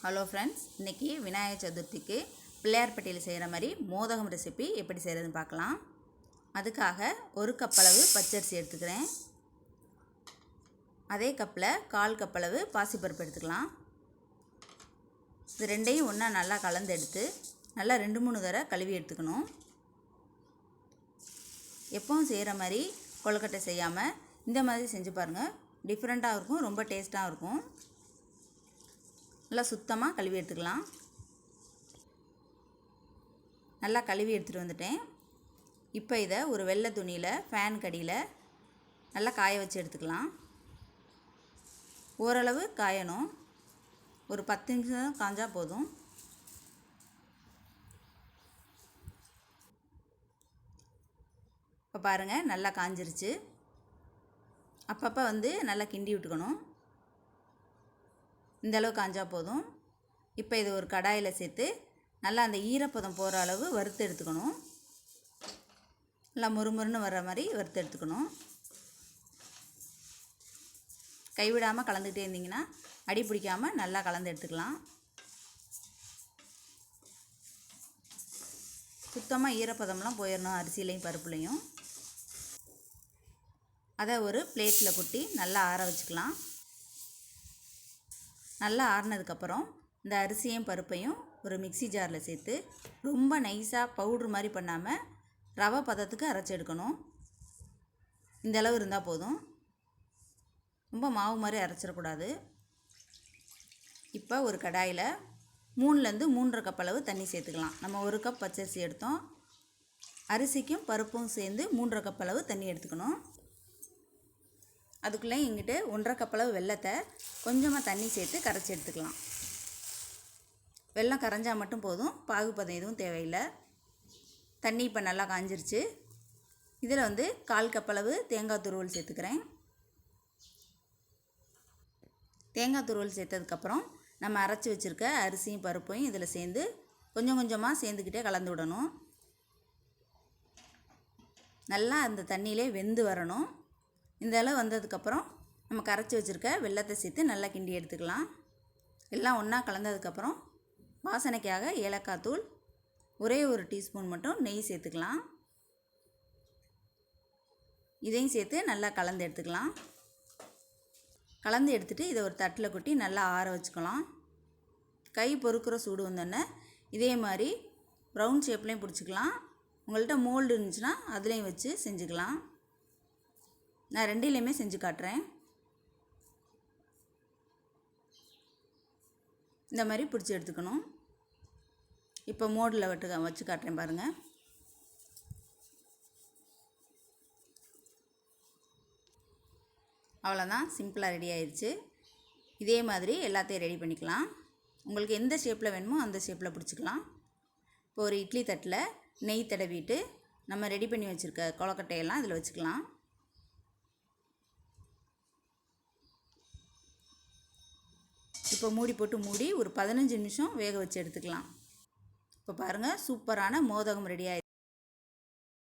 Hello friends இன்றைக்கி விநாயகர் சதுர்த்திக்கு பிள்ளையார் பட்டியல் செய்கிற மாதிரி மோதகம் ரெசிபி எப்படி செய்கிறதுன்னு பார்க்கலாம். அதுக்காக ஒரு கப்பளவு பச்சரிசி எடுத்துக்கிறேன். அதே கப்பில் கால் கப்பளவு பாசிப்பருப்பு எடுத்துக்கலாம். இது ரெண்டையும் ஒன்றா நல்லா கலந்து எடுத்து நல்லா ரெண்டு மூணு தடவை கழுவி எடுத்துக்கணும். எப்பவும் செய்கிற மாதிரி கொழுக்கட்டை செய்யாமல் இந்த மாதிரி செஞ்சு பாருங்கள் டிஃப்ரெண்ட்டாக இருக்கும் ரொம்ப டேஸ்ட்டாக இருக்கும். நல்லா சுத்தமாக கழுவி எடுத்துக்கலாம். நல்லா கழுவி எடுத்துகிட்டு வந்துட்டேன். இப்போ இதை ஒரு வெள்ளை துணியில் ஃபேன் கடியில் நல்லா காய வச்சு எடுத்துக்கலாம். ஓரளவு காயணும். ஒரு பத்து நிமிஷம் காஞ்சால் போதும். இப்போ பாருங்கள் நல்லா காஞ்சிருச்சு. அப்பப்போ வந்து நல்லா கிண்டி விட்டுக்கணும். இந்த காஞ்சால் போதும். இப்போ இது ஒரு கடாயில் சேர்த்து நல்லா அந்த ஈரப்பதம் போகிற அளவு வறுத்து எடுத்துக்கணும். நல்லா முறுமுறுன்னு வர்ற மாதிரி வறுத்து எடுத்துக்கணும். கைவிடாமல் கலந்துக்கிட்டே இருந்தீங்கன்னா அடி பிடிக்காமல் நல்லா கலந்து எடுத்துக்கலாம். சுத்தமாக ஈரப்பதம்லாம் போயிடணும் அரிசிலையும் பருப்புலையும். அதை ஒரு பிளேட்டில் கொட்டி நல்லா ஆற வச்சுக்கலாம். நல்லா ஆறினதுக்கப்புறம் இந்த அரிசியும் பருப்பையும் ஒரு மிக்சி ஜாரில் சேர்த்து ரொம்ப நைஸாக பவுட்ரு மாதிரி பண்ணாமல் ரவை பதத்துக்கு அரைச்சி எடுக்கணும். இந்த அளவு இருந்தால் போதும். ரொம்ப மாவு மாதிரி அரைச்சிடக்கூடாது. இப்போ ஒரு கடாயில் மூணுலேருந்து மூன்றரை கப் அளவு தண்ணி சேர்த்துக்கலாம். நம்ம ஒரு கப் பச்சரிசி எடுத்தோம். அரிசிக்கும் பருப்பும் சேர்ந்து மூன்றரை கப் அளவு தண்ணி எடுத்துக்கணும். அதுக்குள்ளே எங்கிட்ட ஒன்றரை கப்பளவு வெள்ளத்தை கொஞ்சமாக தண்ணி சேர்த்து கரைச்சி எடுத்துக்கலாம். வெள்ளம் கரைஞ்சால் மட்டும் போதும். பாகுபதம் எதுவும் தேவையில்லை. தண்ணி இப்போ நல்லா காஞ்சிருச்சு. இதில் வந்து கால் கப்பளவு தேங்காய் துருவல் சேர்த்துக்கிறேன். தேங்காய் துருவல் சேர்த்ததுக்கப்புறம் நம்ம அரைச்சி வச்சுருக்க அரிசியும் பருப்பையும் இதில் சேர்ந்து கொஞ்சம் கொஞ்சமாக சேர்ந்துக்கிட்டே கலந்து விடணும். நல்லா அந்த தண்ணியிலே வெந்து வரணும். இந்த அளவு வந்ததுக்கப்புறம் நம்ம கரைச்சி வச்சுருக்க வெள்ளத்தை சேர்த்து நல்லா கிண்டி எடுத்துக்கலாம். எல்லாம் ஒன்றா கலந்ததுக்கப்புறம் வாசனைக்காக ஏலக்காய் தூள் ஒரே ஒரு டீஸ்பூன் மட்டும் நெய் சேர்த்துக்கலாம். இதையும் சேர்த்து நல்லா கலந்து எடுத்துக்கலாம். கலந்து எடுத்துகிட்டு இதை ஒரு தட்டில் கொட்டி நல்லா ஆற வச்சுக்கலாம். கை பொறுக்கிற சூடு வந்தோடனே இதே மாதிரி ப்ரௌன் ஷேப்லேயும் பிடிச்சிக்கலாம். உங்கள்கிட்ட மோல்டு இருந்துச்சுன்னா அதுலேயும் வச்சு செஞ்சுக்கலாம். நான் ரெண்டிலையுமே செஞ்சு காட்டுறேன். இந்த மாதிரி பிடிச்சி எடுத்துக்கணும். இப்போ மோடில் விட்டு வச்சு காட்டுறேன் பாருங்கள் அவ்வளோதான் சிம்பிளாக ரெடி ஆயிடுச்சு இதே மாதிரி எல்லாத்தையும் ரெடி பண்ணிக்கலாம். உங்களுக்கு எந்த ஷேப்பில் வேணுமோ அந்த ஷேப்பில் பிடிச்சிக்கலாம். இப்போ ஒரு இட்லி தட்டில் நெய் தடவிட்டு நம்ம ரெடி பண்ணி வச்சுருக்க கொலக்கட்டையெல்லாம் இதில் வச்சுக்கலாம். இப்போ மூடி போட்டு மூடி ஒரு பதினஞ்சு நிமிஷம் வேக வச்சு எடுத்துக்கலாம். இப்போ பாருங்கள் சூப்பரான மோதகம் ரெடி ஆயிடுச்சு.